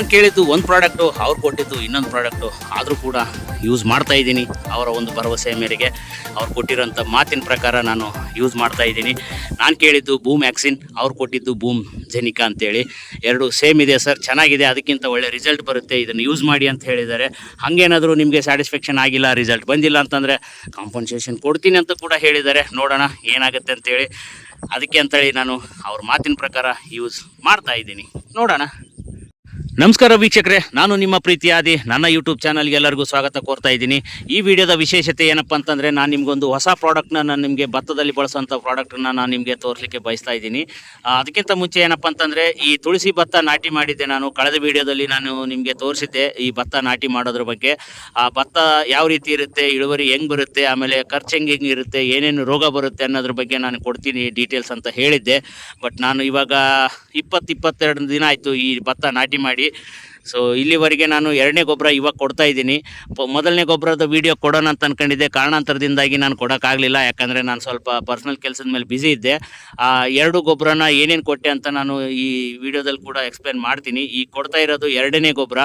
ನಾನು ಕೇಳಿದ್ದು ಒಂದು ಪ್ರಾಡಕ್ಟು ಅವ್ರು ಕೊಟ್ಟಿದ್ದು ಇನ್ನೊಂದು ಪ್ರಾಡಕ್ಟು ಆದರೂ ಕೂಡ ಯೂಸ್ ಮಾಡ್ತಾ ಇದ್ದೀನಿ. ಅವರ ಒಂದು ಭರವಸೆ ಮೇರೆಗೆ ಅವ್ರು ಕೊಟ್ಟಿರೋಂಥ ಮಾತಿನ ಪ್ರಕಾರ ನಾನು ಯೂಸ್ ಮಾಡ್ತಾ ಇದ್ದೀನಿ. ನಾನು ಕೇಳಿದ್ದು ಬೂಮ್ ಆ್ಯಕ್ಸಿನ್ ಅವ್ರು ಕೊಟ್ಟಿದ್ದು ಬೂಮ್ ಜೆನಿಕಾ ಅಂತೇಳಿ. ಎರಡು ಸೇಮ್ ಇದೆ ಸರ್, ಚೆನ್ನಾಗಿದೆ, ಅದಕ್ಕಿಂತ ಒಳ್ಳೆ ರಿಸಲ್ಟ್ ಬರುತ್ತೆ. ಇದನ್ನು ಯೂಸ್ ಮಾಡಿ ಅಂತ ಹೇಳಿದ್ದಾರೆ. ಹಾಗೇನಾದರೂ ನಿಮಗೆ ಸ್ಯಾಟಿಸ್ಫ್ಯಾಕ್ಷನ್ ಆಗಿಲ್ಲ ರಿಸಲ್ಟ್ ಬಂದಿಲ್ಲ ಅಂತಂದರೆ ಕಾಂಪನ್ಸೇಷನ್ ಕೊಡ್ತೀನಿ ಅಂತ ಕೂಡ ಹೇಳಿದ್ದಾರೆ. ನೋಡೋಣ ಏನಾಗುತ್ತೆ ಅಂತೇಳಿ. ಅದಕ್ಕೆ ಅಂತೇಳಿ ನಾನು ಅವ್ರ ಮಾತಿನ ಪ್ರಕಾರ ಯೂಸ್ ಮಾಡ್ತಾ ಇದ್ದೀನಿ. ನೋಡೋಣ. ನಮಸ್ಕಾರ ವೀಕ್ಷಕರೇ, ನಾನು ನಿಮ್ಮ ಪ್ರೀತಿಯಾದಿ ನನ್ನ ಯೂಟ್ಯೂಬ್ ಚಾನಲ್ಗೆ ಎಲ್ಲರಿಗೂ ಸ್ವಾಗತ ಕೋರ್ತಾ ಇದ್ದೀನಿ. ಈ ವಿಡಿಯೋದ ವಿಶೇಷತೆ ಏನಪ್ಪ ಅಂತಂದರೆ, ನಾನು ನಿಮಗೊಂದು ಹೊಸ ಪ್ರಾಡಕ್ಟ್ನ ನಾನು ನಿಮಗೆ ಭತ್ತದಲ್ಲಿ ಬಳಸುವಂಥ ಪ್ರಾಡಕ್ಟನ್ನ ನಾನು ನಿಮಗೆ ತೋರಿಸಲಿಕ್ಕೆ ಬಯಸ್ತಾ ಇದ್ದೀನಿ. ಅದಕ್ಕಿಂತ ಮುಂಚೆ ಏನಪ್ಪ ಅಂತಂದರೆ, ಈ ತುಳಸಿ ಭತ್ತ ನಾಟಿ ಮಾಡಿದ್ದೆ ನಾನು. ಕಳೆದ ವಿಡಿಯೋದಲ್ಲಿ ನಾನು ನಿಮಗೆ ತೋರಿಸಿದ್ದೆ ಈ ಭತ್ತ ನಾಟಿ ಮಾಡೋದ್ರ ಬಗ್ಗೆ. ಆ ಭತ್ತ ಯಾವ ರೀತಿ ಇರುತ್ತೆ, ಇಳುವರಿ ಹೆಂಗೆ ಬರುತ್ತೆ, ಆಮೇಲೆ ಖರ್ಚು ಹೆಂಗೆ ಹೆಂಗೆ ಇರುತ್ತೆ, ಏನೇನು ರೋಗ ಬರುತ್ತೆ ಅನ್ನೋದ್ರ ಬಗ್ಗೆ ನಾನು ಕೊಡ್ತೀನಿ ಡೀಟೇಲ್ಸ್ ಅಂತ ಹೇಳಿದ್ದೆ. ಬಟ್ ನಾನು ಇವಾಗ ಇಪ್ಪತ್ತು ಇಪ್ಪತ್ತೆರಡು ದಿನ ಆಯಿತು ಈ ಭತ್ತ ನಾಟಿ ಮಾಡಿ. ಸೊ ಇಲ್ಲಿವರೆಗೆ ನಾನು ಎರಡನೇ ಗೊಬ್ಬರ ಇವಾಗ ಕೊಡ್ತಾ ಇದ್ದೀನಿ. ಮೊದಲನೇ ಗೊಬ್ಬರದ ವೀಡಿಯೋ ಕೊಡೋಣ ಅಂತ ಅನ್ಕೊಂಡಿದ್ದೆ. ಕಾರಣಾಂತರದಿಂದಾಗಿ ನಾನು ಕೊಡೋಕ್ಕಾಗಲಿಲ್ಲ. ಯಾಕಂದರೆ ನಾನು ಸ್ವಲ್ಪ ಪರ್ಸ್ನಲ್ ಕೆಲಸದ ಮೇಲೆ ಬ್ಯುಸಿ ಇದ್ದೆ. ಆ, ಎರಡು ಗೊಬ್ಬರನ ಏನೇನು ಕೊಟ್ಟೆ ಅಂತ ನಾನು ಈ ವಿಡಿಯೋದಲ್ಲಿ ಕೂಡ ಎಕ್ಸ್ಪ್ಲೇನ್ ಮಾಡ್ತೀನಿ. ಈ ಕೊಡ್ತಾ ಇರೋದು ಎರಡನೇ ಗೊಬ್ಬರ.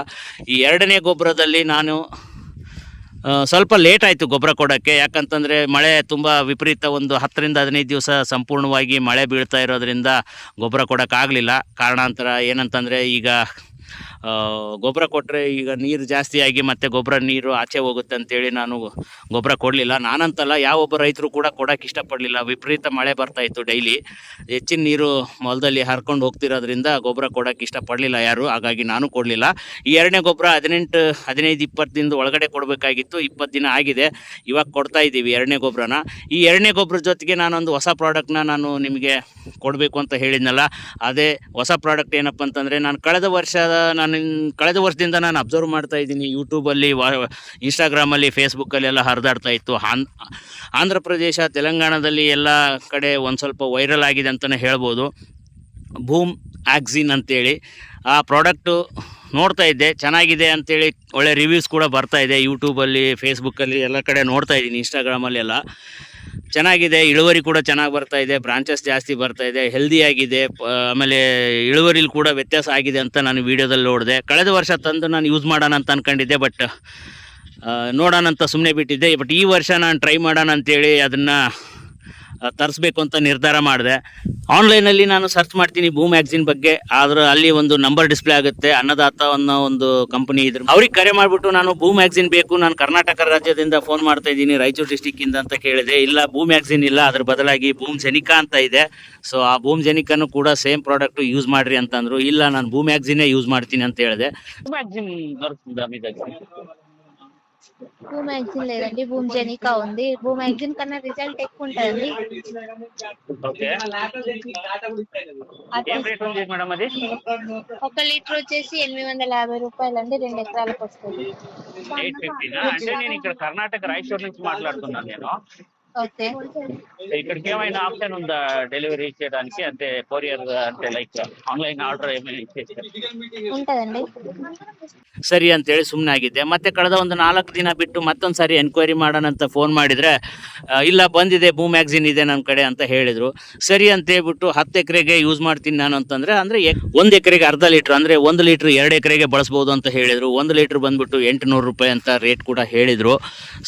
ಈ ಎರಡನೇ ಗೊಬ್ಬರದಲ್ಲಿ ನಾನು ಸ್ವಲ್ಪ ಲೇಟ್ ಆಯಿತು ಗೊಬ್ಬರ ಕೊಡೋಕ್ಕೆ. ಯಾಕಂತಂದರೆ ಮಳೆ ತುಂಬ ವಿಪರೀತ ಒಂದು ಹತ್ತರಿಂದ ಹದಿನೈದು ದಿವಸ ಸಂಪೂರ್ಣವಾಗಿ ಮಳೆ ಬೀಳ್ತಾ ಇರೋದ್ರಿಂದ ಗೊಬ್ಬರ ಕೊಡೋಕ್ಕಾಗಲಿಲ್ಲ. ಕಾರಣಾಂತರ ಏನಂತಂದರೆ ಈಗ ಗೊಬ್ಬರ ಕೊಟ್ಟರೆ ಈಗ ನೀರು ಜಾಸ್ತಿ ಆಗಿ ಮತ್ತೆ ಗೊಬ್ಬರ ನೀರು ಆಚೆ ಹೋಗುತ್ತೆ ಅಂತೇಳಿ ನಾನು ಗೊಬ್ಬರ ಕೊಡಲಿಲ್ಲ. ನಾನಂತಲ್ಲ ಯಾವೊಬ್ಬ ರೈತರು ಕೂಡ ಕೊಡೋಕೆ ಇಷ್ಟಪಡಲಿಲ್ಲ. ವಿಪರೀತ ಮಳೆ ಬರ್ತಾ ಇತ್ತು ಡೈಲಿ. ಹೆಚ್ಚಿನ ನೀರು ಹೊಲದಲ್ಲಿ ಹರ್ಕೊಂಡು ಹೋಗ್ತಿರೋದ್ರಿಂದ ಗೊಬ್ಬರ ಕೊಡೋಕೆ ಇಷ್ಟಪಡಲಿಲ್ಲ ಯಾರು. ಹಾಗಾಗಿ ನಾನು ಕೊಡಲಿಲ್ಲ. ಈ ಎರಡನೇ ಗೊಬ್ಬರ ಹದಿನೆಂಟು, ಹದಿನೈದು ಇಪ್ಪತ್ತು ದಿನದ ಒಳಗಡೆ ಕೊಡಬೇಕಾಗಿತ್ತು. ಇಪ್ಪತ್ತು ದಿನ ಆಗಿದೆ. ಇವಾಗ ಕೊಡ್ತಾ ಇದ್ದೀವಿ ಎರಡನೇ ಗೊಬ್ಬರನ. ಈ ಎರಡನೇ ಗೊಬ್ಬರ ಜೊತೆಗೆ ನಾನೊಂದು ಹೊಸ ಪ್ರಾಡಕ್ಟ್ನ ನಾನು ನಿಮಗೆ ಕೊಡಬೇಕು ಅಂತ ಹೇಳಿದ್ನಲ್ಲ. ಅದೇ ಹೊಸ ಪ್ರಾಡಕ್ಟ್ ಏನಪ್ಪ ಅಂತಂದರೆ ನಾನು ಕಳೆದ ವರ್ಷ ನಾನು ಕಳೆದ ವರ್ಷದಿಂದ ನಾನು ಅಬ್ಸರ್ವ್ ಮಾಡ್ತಾ ಇದ್ದೀನಿ. ಯೂಟ್ಯೂಬಲ್ಲಿ ವಾ ಇನ್ಸ್ಟಾಗ್ರಾಮಲ್ಲಿ ಫೇಸ್ಬುಕ್ಕಲ್ಲಿ ಎಲ್ಲ ಹರಿದಾಡ್ತಾ ಇತ್ತು. ಆನ್, ಆಂಧ್ರ ಪ್ರದೇಶ, ತೆಲಂಗಾಣದಲ್ಲಿ ಎಲ್ಲ ಕಡೆ ಒಂದು ಸ್ವಲ್ಪ ವೈರಲ್ ಆಗಿದೆ ಅಂತಲೇ ಹೇಳ್ಬೋದು. ಭೂಮ್ ಆಕ್ಸಿನ್ ಅಂತೇಳಿ. ಆ ಪ್ರಾಡಕ್ಟು ನೋಡ್ತಾ ಇದ್ದೆ. ಚೆನ್ನಾಗಿದೆ ಅಂತೇಳಿ ಒಳ್ಳೆ ರಿವ್ಯೂಸ್ ಕೂಡ ಬರ್ತಾ ಇದೆ. ಯೂಟ್ಯೂಬಲ್ಲಿ ಫೇಸ್ಬುಕ್ಕಲ್ಲಿ ಎಲ್ಲ ಕಡೆ ನೋಡ್ತಾ ಇದ್ದೀನಿ ಇನ್ಸ್ಟಾಗ್ರಾಮಲ್ಲಿ ಎಲ್ಲ ಚೆನ್ನಾಗಿದೆ, ಇಳುವರಿ ಕೂಡ ಚೆನ್ನಾಗಿ ಬರ್ತಾ ಇದೆ ಬ್ರಾಂಚಸ್ ಜಾಸ್ತಿ ಬರ್ತಾ ಇದೆ ಹೆಲ್ದಿ ಆಗಿದೆ ಆಮೇಲೆ ಇಳುವರಿಲಿ ಕೂಡ ವ್ಯತ್ಯಾಸ ಆಗಿದೆ ಅಂತ ನಾನು ವೀಡಿಯೋದಲ್ಲಿ ನೋಡಿದೆ. ಕಳೆದ ವರ್ಷ ತಂದು ನಾನು ಯೂಸ್ ಮಾಡೋಣ ಅಂತ ಅಂದ್ಕೊಂಡಿದ್ದೆ ಬಟ್ ನೋಡೋಣ ಅಂತ ಸುಮ್ಮನೆ ಬಿಟ್ಟಿದ್ದೆ ಬಟ್ ಈ ವರ್ಷ ನಾನು ಟ್ರೈ ಮಾಡೋಣ ಅಂತೇಳಿ ಅದನ್ನು ತರಿಸ್ಬೇಕು ಅಂತ ನಿರ್ಧಾರ ಮಾಡಿದೆ. ಆನ್ಲೈನಲ್ಲಿ ನಾನು ಸರ್ಚ್ ಮಾಡ್ತೀನಿ ಭೂ ಮ್ಯಾಗ್ಝಿನ್ ಬಗ್ಗೆ. ಆದ್ರೆ ಅಲ್ಲಿ ಒಂದು ನಂಬರ್ ಡಿಸ್ಪ್ಲೇ ಆಗುತ್ತೆ, ಅನ್ನದಾತ ಅನ್ನೋ ಒಂದು ಕಂಪನಿ ಇದ್ರ. ಅವ್ರಿಗೆ ಕರೆ ಮಾಡಿಬಿಟ್ಟು ನಾನು ಭೂ ಮ್ಯಾಗ್ಝಿನ್ ಬೇಕು, ನಾನು ಕರ್ನಾಟಕ ರಾಜ್ಯದಿಂದ ಫೋನ್ ಮಾಡ್ತಾ ಇದ್ದೀನಿ, ರಾಯಚೂರು ಡಿಸ್ಟಿಕ್ಕಿಂದ ಅಂತ ಕೇಳಿದೆ. ಇಲ್ಲ ಭೂ ಮ್ಯಾಗ್ಝಿನ್ ಇಲ್ಲ, ಅದ್ರ ಬದಲಾಗಿ ಭೂಮ್ ಜೆನಿಕಾ ಅಂತ ಇದೆ. ಸೊ ಆ ಭೂಮ್ ಜೆನಿಕಾನು ಕೂಡ ಸೇಮ್ ಪ್ರಾಡಕ್ಟ್ ಯೂಸ್ ಮಾಡ್ರಿ ಅಂತಂದ್ರು. ಇಲ್ಲ, ನಾನು ಭೂ ಮ್ಯಾಗ್ಝಿನೇ ಯೂಸ್ ಮಾಡ್ತೀನಿ ಅಂತ ಹೇಳಿದೆ. భూ మ్యాగజైన్ లేదండి భూమి జెనికా ఉంది. భూ మ్యాగజైన్ కన్నా రిజల్ట్ ఎక్కువ ఉంటదండి. ఓకే. అది. ఏం రేట్ ఉంది మేడం అది? ఒక లీటర్ వచ్చేసి ఎనిమిది వందల యాభై రూపాయలు అండి రెండు ఎకరాలకు వస్తుంది. ఎయిట్ ఫిఫ్టీనా? అంటే నేను ఇక్కడ కర్ణాటక రాయచూర్ నుంచి మాట్లాడుతున్నాను నేను. ఓకే ఇక్కడికి ఏమైనా ఆప్షన్ ఉందా డెలివరీ చేయడానికి అంటే కొరియర్ అంటే లైక్ ఆన్లైన్ ఆర్డర్ ఏమైనా ఇచ్చేస్తారు ఉంటదండి ಸರಿ ಅಂತೇಳಿ ಸುಮ್ಮನೆ ಆಗಿದ್ದೆ ಮತ್ತೆ ಕಳೆದ ಒಂದು ನಾಲ್ಕು ದಿನ ಬಿಟ್ಟು ಮತ್ತೊಂದು ಸಾರಿ ಎನ್ಕ್ವೈರಿ ಮಾಡೋಣ ಅಂತ ಫೋನ್ ಮಾಡಿದರೆ ಆ, ಇಲ್ಲ ಬಂದಿದೆ ಬೂ ಮ್ಯಾಗ್ಝಿನ್ ಇದೆ ನನ್ನ ಕಡೆ ಅಂತ ಹೇಳಿದರು ಸರಿ ಅಂತ ಹೇಳ್ಬಿಟ್ಟು ಹತ್ತು ಎಕರೆಗೆ ಯೂಸ್ ಮಾಡ್ತೀನಿ ನಾನು ಅಂತಂದರೆ ಅಂದರೆ ಒಂದು ಎಕರೆಗೆ ಅರ್ಧ ಲೀಟ್ರ್ ಅಂದರೆ ಒಂದು ಲೀಟ್ರ್ ಎರಡು ಎಕರೆಗೆ ಬಳಸ್ಬೋದು ಅಂತ ಹೇಳಿದರು ಒಂದು ಲೀಟ್ರ್ ಬಂದ್ಬಿಟ್ಟು ಎಂಟುನೂರು ರೂಪಾಯಿ ಅಂತ ರೇಟ್ ಕೂಡ ಹೇಳಿದರು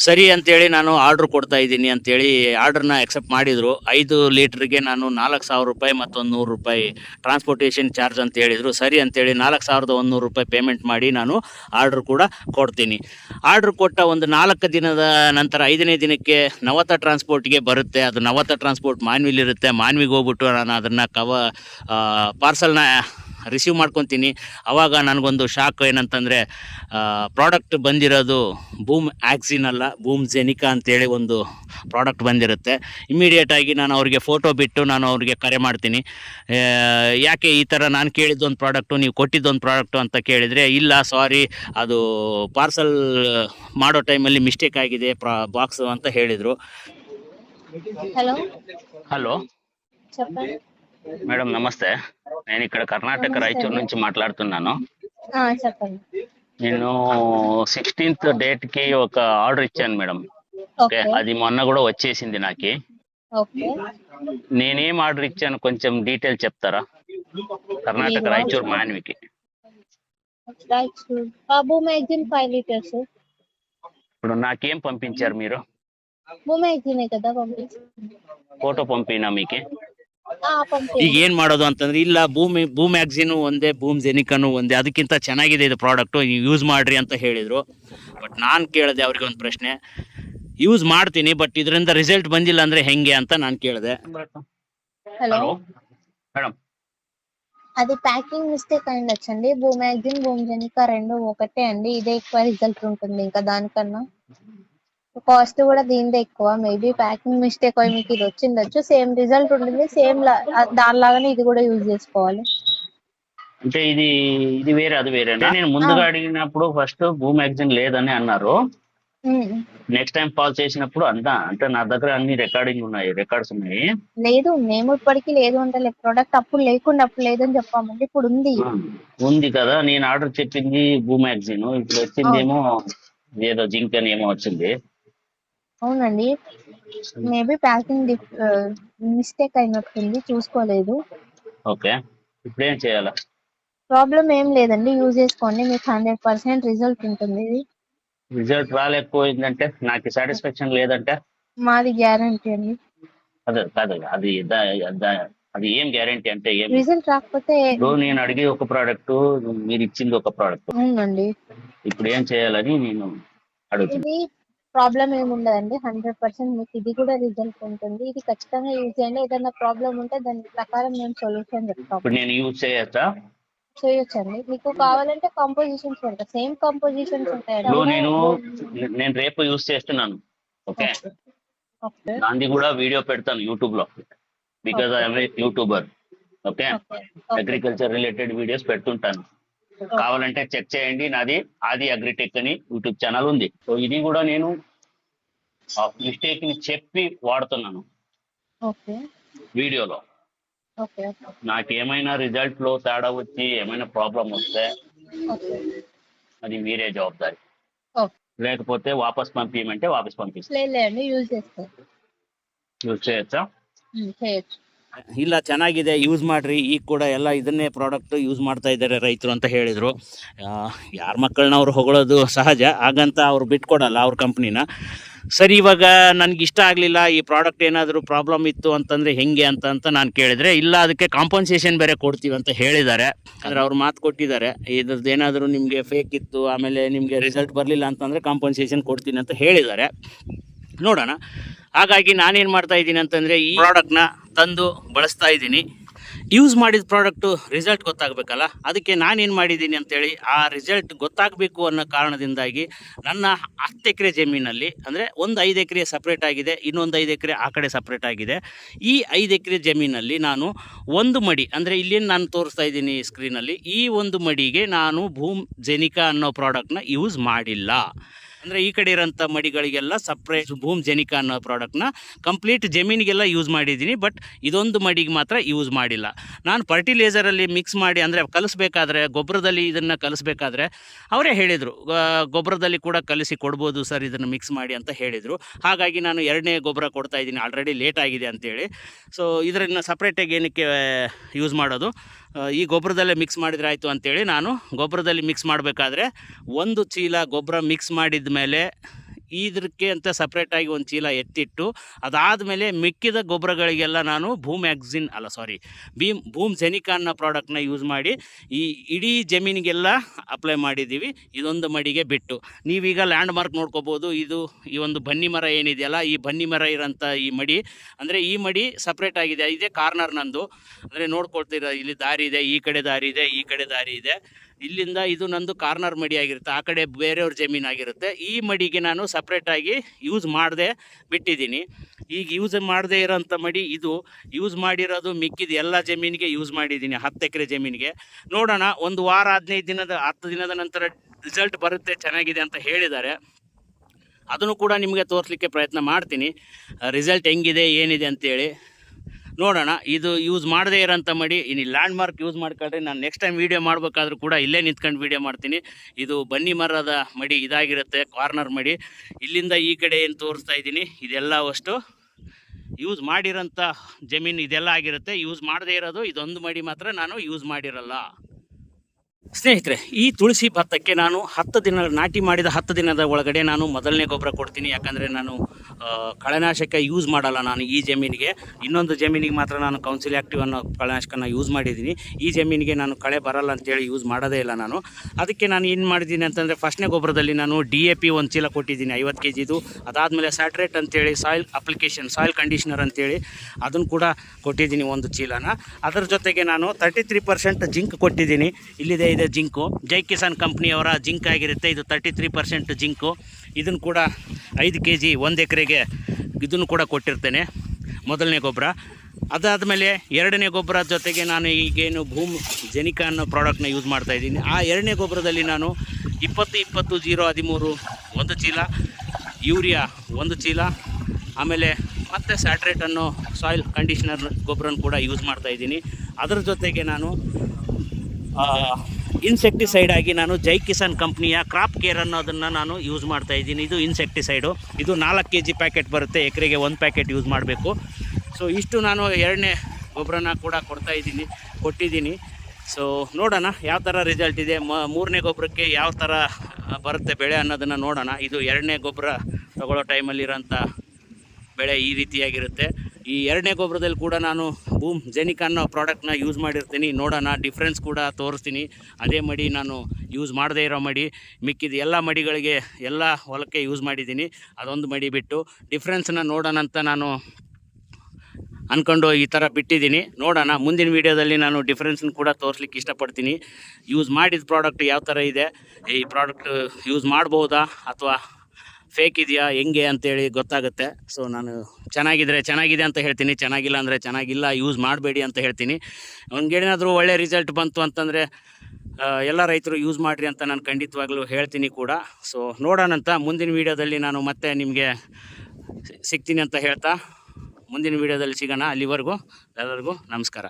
ಸರಿ ಅಂತೇಳಿ ನಾನು ಆರ್ಡ್ರ್ ಕೊಡ್ತಾ ಇದ್ದೀನಿ ಅಂತೇಳಿ ಆರ್ಡ್ರನ್ನ ಎಕ್ಸೆಪ್ಟ್ ಮಾಡಿದರು. ಐದು ಲೀಟ್ರಿಗೆ ನಾನು ನಾಲ್ಕು ಸಾವಿರ ರೂಪಾಯಿ ಮತ್ತೊಂದು ನೂರು ರೂಪಾಯಿ ಟ್ರಾನ್ಸ್ಪೋರ್ಟೇಷನ್ ಚಾರ್ಜ್ ಅಂತ ಹೇಳಿದರು. ಸರಿ ಅಂತೇಳಿ ನಾಲ್ಕು ಸಾವಿರದ ಒಂದುನೂರು ರೂಪಾಯಿ ಪೇಮೆಂಟ್ ಮಾಡಿ ನಾನು ಆರ್ಡ್ರ್ ಕೂಡ ಕೊಡ್ತೀನಿ. ಆರ್ಡ್ರ್ ಕೊಟ್ಟ ಒಂದು ನಾಲ್ಕು ದಿನದ ನಂತರ ಐದನೇ ದಿನಕ್ಕೆ ನವತ ಟ್ರಾನ್ಸ್ಪೋರ್ಟ್ಗೆ ಬರುತ್ತೆ. ಅದು ನವತ ಟ್ರಾನ್ಸ್ಪೋರ್ಟ್ ಮಾನ್ವಿಲಿರುತ್ತೆ ಮಾನ್ವಿಗೆ ಹೋಗ್ಬಿಟ್ಟು ನಾನು ಅದನ್ನು ಕವ ಪಾರ್ಸಲ್ನ ರಿಸೀವ್ ಮಾಡ್ಕೊತೀನಿ. ಆವಾಗ ನನಗೊಂದು ಶಾಕ್ ಏನಂತಂದರೆ ಪ್ರಾಡಕ್ಟ್ ಬಂದಿರೋದು ಬೂಮ್ ಆ್ಯಕ್ಸಿನ್ ಅಲ್ಲ ಬೂಮ್ ಜೆನಿಕಾ ಅಂತೇಳಿ ಒಂದು ಪ್ರಾಡಕ್ಟ್ ಬಂದಿರುತ್ತೆ. ಇಮಿಡಿಯೇಟಾಗಿ ನಾನು ಅವ್ರಿಗೆ ಫೋಟೋ ಬಿಟ್ಟು ನಾನು ಅವ್ರಿಗೆ ಕರೆ ಮಾಡ್ತೀನಿ. ಯಾಕೆ ಈ ಥರ ನಾನು ಕೇಳಿದ್ದೊಂದು ಪ್ರಾಡಕ್ಟು ನೀವು ಕೊಟ್ಟಿದ್ದೊಂದು ಪ್ರಾಡಕ್ಟು ಅಂತ ಕೇಳಿದರೆ ಇಲ್ಲ ಸಾರಿ ಅದು ಪಾರ್ಸಲ್ ಮಾಡೋ ಟೈಮಲ್ಲಿ ಮಿಸ್ಟೇಕ್ ಆಗಿದೆ ಪ್ರಾ ಬಾಕ್ಸು ಅಂತ ಹೇಳಿದರು. ಹಲೋ ಹಲೋ మేడం నమస్తే. నేను ఇక్కడ కర్ణాటక రాయచూరు నుంచి మాట్లాడుతున్నాను. చెప్పండి. నేను సిక్స్టీన్త్ డేట్కి ఒక ఆర్డర్ ఇచ్చాను మేడం. ఓకే అది మొన్న కూడా వచ్చేసింది నాకి. నేనేం ఆర్డర్ ఇచ్చాను కొంచెం డీటెయిల్ చెప్తారా? Karnataka Raichur మాన్వికి. Right boom magazine five liters. ఇప్పుడు నాకేం పంపించారు మీరు? భూమ్ కదా ఫోటో పంపినా మీకే? ಈಗ ಏನ್ ಮಾಡೋದು ಅಂತಂದ್ರೆ ಇಲ್ಲ ಭೂಮಿ ಭೂ ಮ್ಯಾಗ್ಝಿನು ಒಂದೇ ಭೂಮ್ ಜೆನಿಕನು ಒಂದೇ ಅದಕ್ಕಿಂತ ಚೆನ್ನಾಗಿದೆ ಇದು ಪ್ರಾಡಕ್ಟು ಯೂಸ್ ಮಾಡ್ರಿ ಅಂತ ಹೇಳಿದ್ರು ಬಟ್ ನಾನು ಕೇಳಿದೆ ಅವ್ರಿಗೆ ಒಂದು ಪ್ರಶ್ನೆ ಯೂಸ್ ಮಾಡ್ತೀನಿ ಬಟ್ ಇದರಿಂದ ರಿಸಲ್ಟ್ ಬಂದಿಲ್ಲ ಅಂದ್ರೆ ಹೆಂಗೆ ಅಂತ ನಾನು ಕೇಳಿದೆ హలో మేడం అది ప్యాకింగ్ మిస్టేక్ అయి ఉండొచ్చండి భూ మ్యాగజైన్ భూమి జనిక రెండు ఒకటే అండి ఇదే ఎక్కువ రిజల్ట్ ఉంటుంది ఇంకా దానికన్నా కాస్ట్ కూడా దీనిదే ఎక్కువ. మేబీ ప్యాకింగ్ మిస్టేక్ అయి మీకు ఇది వచ్చిండొచ్చు. సేమ్ రిజల్ట్ ఉంటుంది. సేమ్ దానిలాగానే ఇది కూడా యూజ్ చేసుకోవాలి. అంటే ఇది ఇది వేరే అది వేరే. అంటే నేను ముందుగా అడిగినప్పుడు ఫస్ట్ భూ మ్యాగజైన్ లేదని అన్నారు. నెక్స్ట్ టైం కాల్ చేసినప్పుడు అంతా అంటే నా దగ్గర అన్ని రికార్డింగ్ ఉన్నాయి రికార్డ్స్ ఉన్నాయి. లేదు మేము ఇప్పటికీ లేదు అంటే ప్రోడక్ట్ అప్పుడు లేకుండా అప్పుడు లేదని చెప్పామండి. ఇప్పుడు ఉంది. ఉంది కదా. నేను ఆర్డర్ చెప్పింది భూ మ్యాగజైన్. ఇప్పుడు వచ్చిందేమో ఏదో జింక్ అని ఏమో వచ్చింది. అవునండి. మేబీ ప్యాకింగ్ మిస్టేక్ అయినట్టుంది చూసుకోలేదు. ఓకే. ఇప్పుడు ఏం చేయాలా? ప్రాబ్లం ఏం లేదండి యూజ్ చేసుకోండి మీకు హండ్రెడ్ పర్సెంట్ రిజల్ట్ ఉంటుంది ఇది. రిజల్ట్ రాలేకపోయిందంటే నాకు సాటిస్ఫాక్షన్ లేదంటే? మాది గ్యారంటీ అండి. అదే కాదు అది అది ఏం గ్యారంటీ అంటే ఏం? రిజల్ట్ రాకపోతే నేను అడిగే ఒక ప్రోడక్ట్ మీరు ఇచ్చింది ఒక ప్రోడక్ట్. అవునండి. ఇప్పుడు ఏం చేయాలని నేను అడుగుతున్నాను ప్రాబ్లం ఏమి ఉండదండి. హండ్రెడ్ పర్సెంట్ మీకు ఇది కూడా రిజల్ట్ ఉంటుంది. ఇది ఖచ్చితంగా యూజ్ చేయండి. ఏదైనా ప్రాబ్లం ఉంటే దాని ప్రకారం మేము సొల్యూషన్ చెప్తాం. ఇప్పుడు నేను యూజ్ చేయొచ్చా? చేయొచ్చండి. మీకు కావాలంటే కంపోజిషన్స్ ఉంటాయి సేమ్ కంపోజిషన్స్ ఉంటాయండి. ఇప్పుడు నేను నేను రేపు యూజ్ చేస్తున్నాను. ఓకే? ఓకే. దాన్ని కూడా వీడియో పెడతాను యూట్యూబ్లో because I'm YouTuber. Okay? Okay. Agriculture related videos పెడుతుంటాను. కావాలంటే చెక్ చేయండి. నాది ఆది అగ్రిటెక్ అని యూట్యూబ్ ఛానల్ ఉంది. సో ఇది కూడా నేను ఆ మిస్టేక్ ని చెప్పి వాడుతున్నాను ఓకే వీడియోలో ఓకే నాకు ఏమైనా రిజల్ట్ లో తేడా వచ్చి ఏమైనా ప్రాబ్లం వస్తే ఓకే అది మీరే జవాబారి ఓకే లేకపోతే వాపస్ పంపించమంటే వాపస్ పంపిస్తాను లేదు లేదండి యూజ్ చేస్తారు యూజ్ చేయొచ్చా ఉమ్, చేయొచ్చు ಇಲ್ಲ ಚೆನ್ನಾಗಿದೆ ಯೂಸ್ ಮಾಡ್ರಿ ಈಗ ಕೂಡ ಎಲ್ಲ ಇದನ್ನೇ ಪ್ರಾಡಕ್ಟ್ ಯೂಸ್ ಮಾಡ್ತಾ ಇದ್ದಾರೆ ರೈತರು ಅಂತ ಹೇಳಿದರು ಯಾರ ಮಕ್ಕಳನ್ನ ಅವ್ರು ಹೊಗಳೋದು ಸಹಜ ಹಾಗಂತ ಅವ್ರು ಬಿಟ್ಕೊಡಲ್ಲ ಅವ್ರ ಕಂಪ್ನಿನ ಸರಿ, ಇವಾಗ ನನಗೆ ಇಷ್ಟ ಆಗಲಿಲ್ಲ, ಈ ಪ್ರಾಡಕ್ಟ್ ಏನಾದರೂ ಪ್ರಾಬ್ಲಮ್ ಇತ್ತು ಅಂತಂದರೆ ಹೆಂಗೆ ಅಂತ ಅಂತ ನಾನು ಕೇಳಿದರೆ, ಇಲ್ಲ, ಅದಕ್ಕೆ ಕಾಂಪನ್ಸೇಷನ್ ಬೇರೆ ಕೊಡ್ತೀವಿ ಅಂತ ಹೇಳಿದ್ದಾರೆ. ಅಂದರೆ ಅವ್ರು ಮಾತು ಕೊಟ್ಟಿದ್ದಾರೆ. ಇದ್ರದ್ದು ಏನಾದರೂ ನಿಮಗೆ ಫೇಕ್ ಇತ್ತು, ಆಮೇಲೆ ನಿಮಗೆ ರಿಸಲ್ಟ್ ಬರಲಿಲ್ಲ ಅಂತಂದರೆ ಕಾಂಪನ್ಸೇಷನ್ ಕೊಡ್ತೀನಿ ಅಂತ ಹೇಳಿದ್ದಾರೆ. ನೋಡೋಣ. ಹಾಗಾಗಿ ನಾನೇನು ಮಾಡ್ತಾ ಇದ್ದೀನಿ ಅಂತಂದರೆ, ಈ ಪ್ರಾಡಕ್ಟ್ನ ತಂದು ಬಳಸ್ತಾ ಇದ್ದೀನಿ. ಯೂಸ್ ಮಾಡಿದ ಪ್ರಾಡಕ್ಟು ರಿಸಲ್ಟ್ ಗೊತ್ತಾಗಬೇಕಲ್ಲ? ಅದಕ್ಕೆ ನಾನೇನು ಮಾಡಿದ್ದೀನಿ ಅಂತೇಳಿ ಆ ರಿಸಲ್ಟ್ ಗೊತ್ತಾಗಬೇಕು ಅನ್ನೋ ಕಾರಣದಿಂದಾಗಿ ನನ್ನ ಹತ್ತು ಎಕರೆ ಜಮೀನಲ್ಲಿ, ಅಂದರೆ ಒಂದು ಐದು ಎಕರೆ ಸಪ್ರೇಟ್ ಆಗಿದೆ, ಇನ್ನೊಂದು ಐದು ಎಕರೆ ಆ ಕಡೆ ಸಪ್ರೇಟ್ ಆಗಿದೆ. ಈ ಐದು ಎಕರೆ ಜಮೀನಲ್ಲಿ ನಾನು ಒಂದು ಮಡಿ, ಅಂದರೆ ಇಲ್ಲೇನು ನಾನು ತೋರಿಸ್ತಾ ಇದ್ದೀನಿ ಸ್ಕ್ರೀನಲ್ಲಿ ಈ ಒಂದು ಮಡಿಗೆ ನಾನು ಭೂಮ್ ಜೆನಿಕಾ ಅನ್ನೋ ಪ್ರಾಡಕ್ಟ್ನ ಯೂಸ್ ಮಾಡಿಲ್ಲ. ಅಂದರೆ ಈ ಕಡೆ ಇರೋಂಥ ಮಡಿಗಳಿಗೆಲ್ಲ ಸಪ್ರೇಟ್ ಭೂಮ್ ಜೆನಿಕಾ ಅನ್ನೋ ಪ್ರಾಡಕ್ಟ್ನ ಕಂಪ್ಲೀಟ್ ಜಮೀನಿಗೆಲ್ಲ ಯೂಸ್ ಮಾಡಿದ್ದೀನಿ ಬಟ್ ಇದೊಂದು ಮಡಿಗೆ ಮಾತ್ರ ಯೂಸ್ ಮಾಡಿಲ್ಲ. ನಾನು ಫರ್ಟಿಲೈಸರಲ್ಲಿ ಮಿಕ್ಸ್ ಮಾಡಿ, ಅಂದರೆ ಕಲಿಸ್ಬೇಕಾದ್ರೆ ಗೊಬ್ಬರದಲ್ಲಿ ಇದನ್ನು ಕಲಿಸ್ಬೇಕಾದ್ರೆ, ಅವರೇ ಹೇಳಿದರು ಗೊಬ್ಬರದಲ್ಲಿ ಕೂಡ ಕಲಿಸಿ ಕೊಡ್ಬೋದು ಸರ್ ಇದನ್ನು ಮಿಕ್ಸ್ ಮಾಡಿ ಅಂತ ಹೇಳಿದರು. ಹಾಗಾಗಿ ನಾನು ಎರಡನೇ ಗೊಬ್ಬರ ಕೊಡ್ತಾ ಇದ್ದೀನಿ ಆಲ್ರೆಡಿ ಲೇಟ್ ಆಗಿದೆ ಅಂತೇಳಿ. ಸೊ ಇದರನ್ನು ಸಪ್ರೇಟಾಗಿ ಏನಕ್ಕೆ ಯೂಸ್ ಮಾಡೋದು? ಈ ಗೊಬ್ಬರದಲ್ಲೇ ಮಿಕ್ಸ್ ಮಾಡಿದರೆ ಆಯಿತು ಅಂತೇಳಿ ನಾನು ಗೊಬ್ಬರದಲ್ಲಿ ಮಿಕ್ಸ್ ಮಾಡಬೇಕಾದ್ರೆ ಒಂದು ಚೀಲ ಗೊಬ್ಬರ ಮಿಕ್ಸ್ ಮಾಡಿದ ಮೇಲೆ ಇದಕ್ಕೆ ಅಂತ ಸಪ್ರೇಟಾಗಿ ಒಂದು ಚೀಲ ಎತ್ತಿಟ್ಟು ಅದಾದಮೇಲೆ ಮಿಕ್ಕಿದ ಗೊಬ್ಬರಗಳಿಗೆಲ್ಲ ನಾನು ಭೂಮ್ ಮ್ಯಾಗ್ಝಿನ್ ಅಲ್ಲ ಸಾರಿ ಭೀಮ್, ಭೂಮ್ ಸೆನಿಕಾನ್ನ ಪ್ರಾಡಕ್ಟ್ನ ಯೂಸ್ ಮಾಡಿ ಈ ಇಡೀ ಜಮೀನಿಗೆಲ್ಲ ಅಪ್ಲೈ ಮಾಡಿದ್ದೀವಿ. ಇದೊಂದು ಮಡಿಗೆ ಬಿಟ್ಟು. ನೀವೀಗ ಲ್ಯಾಂಡ್ ಮಾರ್ಕ್ ನೋಡ್ಕೋಬೋದು. ಇದು ಈ ಒಂದು ಬನ್ನಿ ಮರ ಏನಿದೆಯಲ್ಲ, ಈ ಬನ್ನಿ ಮರ ಇರೋಂಥ ಈ ಮಡಿ. ಅಂದರೆ ಈ ಮಡಿ ಸಪ್ರೇಟ್ ಆಗಿದೆ. ಇದೇ ಕಾರ್ನರ್ ನಂದು. ಅಂದರೆ ನೋಡ್ಕೊಳ್ತೀರ, ಇಲ್ಲಿ ದಾರಿ ಇದೆ, ಈ ಕಡೆ ದಾರಿ ಇದೆ, ಈ ಕಡೆ ದಾರಿ ಇದೆ. ಇಲ್ಲಿಂದ ಇದು ನಂದು ಕಾರ್ನರ್ ಮಡಿ ಆಗಿರುತ್ತೆ, ಆ ಕಡೆ ಬೇರೆಯವ್ರ ಜಮೀನಾಗಿರುತ್ತೆ ಈ ಮಡಿಗೆ ನಾನು ಸಪ್ರೇಟಾಗಿ ಯೂಸ್ ಮಾಡದೆ ಬಿಟ್ಟಿದ್ದೀನಿ. ಈಗ ಯೂಸ್ ಮಾಡದೇ ಇರೋಂಥ ಮಡಿ ಇದು. ಯೂಸ್ ಮಾಡಿರೋದು ಮಿಕ್ಕಿದ ಎಲ್ಲ ಜಮೀನಿಗೆ ಯೂಸ್ ಮಾಡಿದ್ದೀನಿ, ಹತ್ತು ಎಕರೆ ಜಮೀನಿಗೆ. ನೋಡೋಣ, ಒಂದು ವಾರ ಹದಿನೈದು ದಿನದ, ಹತ್ತು ದಿನದ ನಂತರ ರಿಸಲ್ಟ್ ಬರುತ್ತೆ, ಚೆನ್ನಾಗಿದೆ ಅಂತ ಹೇಳಿದ್ದಾರೆ. ಅದನ್ನು ಕೂಡ ನಿಮಗೆ ತೋರಿಸಲಿಕ್ಕೆ ಪ್ರಯತ್ನ ಮಾಡ್ತೀನಿ. ರಿಸಲ್ಟ್ ಹೆಂಗಿದೆ, ಏನಿದೆ ಅಂತೇಳಿ. ನೋಡೋಣ. ಇದು ಯೂಸ್ ಮಾಡದೇ ಇರೋಂಥ ಮಡಿ. ಇನ್ನು ಲ್ಯಾಂಡ್ ಮಾರ್ಕ್ ಯೂಸ್ ಮಾಡ್ಕೊಳ್ರಿ ನಾನು ನೆಕ್ಸ್ಟ್ ಟೈಮ್ ವೀಡಿಯೋ ಮಾಡಬೇಕಾದ್ರೂ ಕೂಡ ಇಲ್ಲೇ ನಿಂತ್ಕೊಂಡು ವೀಡಿಯೋ ಮಾಡ್ತೀನಿ. ಇದು ಬನ್ನಿ ಮರದ ಮಡಿ ಇದಾಗಿರುತ್ತೆ ಕಾರ್ನರ್ ಮಡಿ. ಇಲ್ಲಿಂದ ಈ ಕಡೆ ಏನು ತೋರಿಸ್ತಾ ಇದ್ದೀನಿ ಇದೆಲ್ಲ ಅಷ್ಟು ಯೂಸ್ ಮಾಡಿರೋಂಥ ಜಮೀನು ಇದೆಲ್ಲ ಆಗಿರುತ್ತೆ. ಯೂಸ್ ಮಾಡದೇ ಇರೋದು ಇದೊಂದು ಮಡಿ ಮಾತ್ರ ನಾನು ಯೂಸ್ ಮಾಡಿರಲ್ಲ. ಸ್ನೇಹಿತರೆ, ಈ ತುಳಸಿ ಭತ್ತಕ್ಕೆ ನಾನು ಹತ್ತು ದಿನ ನಾಟಿ ಮಾಡಿದ ಹತ್ತು ದಿನದ ಒಳಗಡೆ ನಾನು ಮೊದಲನೇ ಗೊಬ್ಬರ ಕೊಡ್ತೀನಿ. ಯಾಕಂದರೆ ನಾನು ಕಳೆನಾಶಕ ಯೂಸ್ ಮಾಡಲ್ಲ ನಾನು ಈ ಜಮೀನಿಗೆ. ಇನ್ನೊಂದು ಜಮೀನಿಗೆ ಮಾತ್ರ ನಾನು ಕೌನ್ಸಿಲ್ ಆ್ಯಕ್ಟಿವ್ ಅನ್ನೋ ಕಳೆನಾಶಕನ ಯೂಸ್ ಮಾಡಿದ್ದೀನಿ. ಈ ಜಮೀನಿಗೆ ನಾನು ಕಳೆ ಬರಲ್ಲ ಅಂತೇಳಿ ಯೂಸ್ ಮಾಡೋದೇ ಇಲ್ಲ ನಾನು. ಅದಕ್ಕೆ ನಾನು ಏನು ಮಾಡಿದ್ದೀನಿ ಅಂತಂದರೆ ಫಸ್ಟ್ನೇ ಗೊಬ್ಬರದಲ್ಲಿ ನಾನು ಡಿ ಎ ಪಿ ಒಂದು ಚೀಲ ಕೊಟ್ಟಿದ್ದೀನಿ, ಐವತ್ತು ಕೆ ಜಿದು ಅದಾದಮೇಲೆ ಸ್ಯಾಟ್ರೇಟ್ ಅಂತೇಳಿ ಸಾಯಿಲ್ ಅಪ್ಲಿಕೇಶನ್ ಸಾಯಿಲ್ ಕಂಡೀಷ್ನರ್ ಅಂತೇಳಿ ಅದನ್ನು ಕೂಡ ಕೊಟ್ಟಿದ್ದೀನಿ ಒಂದು ಚೀಲನ. ಅದರ ಜೊತೆಗೆ ನಾನು ತರ್ಟಿ ತ್ರೀ ಪರ್ಸೆಂಟ್ ಜಿಂಕ್ ಕೊಟ್ಟಿದ್ದೀನಿ. ಇಲ್ಲಿದೆ ಇದೆ ಜಿಂಕು. ಜೈ ಕಿಸಾನ್ ಕಂಪ್ನಿಯವರ ಜಿಂಕ್ ಆಗಿರುತ್ತೆ. ಇದು ತರ್ಟಿ ತ್ರೀ ಪರ್ಸೆಂಟ್ ಜಿಂಕು. ಇದನ್ನು ಕೂಡ ಐದು ಕೆ ಜಿ ಒಂದು ಎಕರೆಗೆ ಇದನ್ನು ಕೂಡ ಕೊಟ್ಟಿರ್ತೇನೆ. ಮೊದಲನೇ ಗೊಬ್ಬರ. ಅದಾದಮೇಲೆ ಎರಡನೇ ಗೊಬ್ಬರ ಜೊತೆಗೆ ನಾನು ಈಗೇನು ಭೂಮ್ ಜನಿಕ ಅನ್ನೋ ಪ್ರಾಡಕ್ಟ್ನ ಯೂಸ್ ಮಾಡ್ತಾ ಇದ್ದೀನಿ. ಆ ಎರಡನೇ ಗೊಬ್ಬರದಲ್ಲಿ ನಾನು ಇಪ್ಪತ್ತು ಇಪ್ಪತ್ತು, ಜೀರೋ, ಹದಿಮೂರು, ಒಂದು ಚೀಲ, ಯೂರಿಯಾ, ಒಂದು ಚೀಲ, ಆಮೇಲೆ ಮತ್ತು ಸ್ಯಾಟ್ರೇಟ್ ಅನ್ನೋ ಸಾಯಿಲ್ ಕಂಡೀಷ್ನರ್ ಗೊಬ್ಬರನ ಕೂಡ ಯೂಸ್ ಮಾಡ್ತಾ ಇದ್ದೀನಿ. ಅದರ ಜೊತೆಗೆ ನಾನು ಇನ್ಸೆಕ್ಟಿಸೈಡ್ ಆಗಿ ನಾನು ಜೈ ಕಿಸಾನ್ ಕಂಪ್ನಿಯ ಕ್ರಾಪ್ ಕೇರ್ ಅನ್ನೋದನ್ನು ನಾನು ಯೂಸ್ ಮಾಡ್ತಾ ಇದ್ದೀನಿ. ಇದು ಇನ್ಸೆಕ್ಟಿಸೈಡು ಇದು ನಾಲ್ಕು ಕೆ ಜಿ ಪ್ಯಾಕೆಟ್ ಬರುತ್ತೆ. ಎಕರೆಗೆ ಒಂದು ಪ್ಯಾಕೆಟ್ ಯೂಸ್ ಮಾಡಬೇಕು. ಸೊ ಇಷ್ಟು ನಾನು ಎರಡನೇ ಗೊಬ್ಬರನ ಕೂಡ ಕೊಡ್ತಾ ಇದ್ದೀನಿ, ಕೊಟ್ಟಿದ್ದೀನಿ. ಸೊ ನೋಡೋಣ ಯಾವ ಥರ ರಿಸಲ್ಟ್ ಇದೆ. ಮ, ಮೂರನೇ ಗೊಬ್ಬರಕ್ಕೆ ಯಾವ ಥರ ಬರುತ್ತೆ ಬೆಳೆ ಅನ್ನೋದನ್ನು ನೋಡೋಣ. ಇದು ಎರಡನೇ ಗೊಬ್ಬರ ತಗೊಳ್ಳೋ ಟೈಮಲ್ಲಿರೋಂಥ ಬೆಳೆ ಈ ರೀತಿಯಾಗಿರುತ್ತೆ. ಈ ಎರಡನೇ ಗೊಬ್ಬರದಲ್ಲಿ ಕೂಡ ನಾನು ಬೂಮ್ ಜೆನಿಕ್ ಅನ್ನೋ ಪ್ರಾಡಕ್ಟ್ನ ಯೂಸ್ ಮಾಡಿರ್ತೀನಿ. ನೋಡೋಣ ಡಿಫ್ರೆನ್ಸ್ ಕೂಡ ತೋರಿಸ್ತೀನಿ. ಅದೇ ಮಡಿ ನಾನು ಯೂಸ್ ಮಾಡದೇ ಇರೋ ಮಡಿ. ಮಿಕ್ಕಿದ ಎಲ್ಲ ಮಡಿಗಳಿಗೆ ಎಲ್ಲ ಹೊಲಕ್ಕೆ ಯೂಸ್ ಮಾಡಿದ್ದೀನಿ. ಅದೊಂದು ಮಡಿ ಬಿಟ್ಟು ಡಿಫ್ರೆನ್ಸನ್ನ ನೋಡೋಣ ಅಂತ ನಾನು ಅಂದ್ಕೊಂಡು ಈ ಥರ ಬಿಟ್ಟಿದ್ದೀನಿ. ನೋಡೋಣ, ಮುಂದಿನ ವೀಡಿಯೋದಲ್ಲಿ ನಾನು ಡಿಫ್ರೆನ್ಸನ್ನು ಕೂಡ ತೋರಿಸ್ಲಿಕ್ಕೆ ಇಷ್ಟಪಡ್ತೀನಿ. ಯೂಸ್ ಮಾಡಿದ ಪ್ರಾಡಕ್ಟ್ ಯಾವ ಥರ ಇದೆ? ಈ ಪ್ರಾಡಕ್ಟ್ ಯೂಸ್ ಮಾಡ್ಬೋದಾ ಅಥವಾ ಫೇಕ್ ಇದೆಯಾ? ಹೆಂಗೆ ಅಂತೇಳಿ ಗೊತ್ತಾಗುತ್ತೆ. ಸೊ ನಾನು ಚೆನ್ನಾಗಿದ್ರೆ ಚೆನ್ನಾಗಿದೆ ಅಂತ ಹೇಳ್ತೀನಿ, ಚೆನ್ನಾಗಿಲ್ಲ ಅಂದರೆ ಚೆನ್ನಾಗಿಲ್ಲ ಯೂಸ್ ಮಾಡಬೇಡಿ ಅಂತ ಹೇಳ್ತೀನಿ. ಅವ್ನಿಗೇನಾದರೂ ಒಳ್ಳೆ ರಿಸಲ್ಟ್ ಬಂತು ಅಂತಂದರೆ ಎಲ್ಲ ರೈತರು ಯೂಸ್ ಮಾಡಿರಿ ಅಂತ ನಾನು ಖಂಡಿತವಾಗ್ಲೂ ಹೇಳ್ತೀನಿ ಕೂಡ. ಸೊ ನೋಡೋಣಂತ ಮುಂದಿನ ವೀಡಿಯೋದಲ್ಲಿ ನಾನು ಮತ್ತೆ ನಿಮಗೆ ಸಿಗ್ತೀನಿ ಅಂತ ಹೇಳ್ತಾ, ಮುಂದಿನ ವೀಡಿಯೋದಲ್ಲಿ ಸಿಗೋಣ ಅಲ್ಲಿವರೆಗೂ ಎಲ್ಲರಿಗೂ ನಮಸ್ಕಾರ.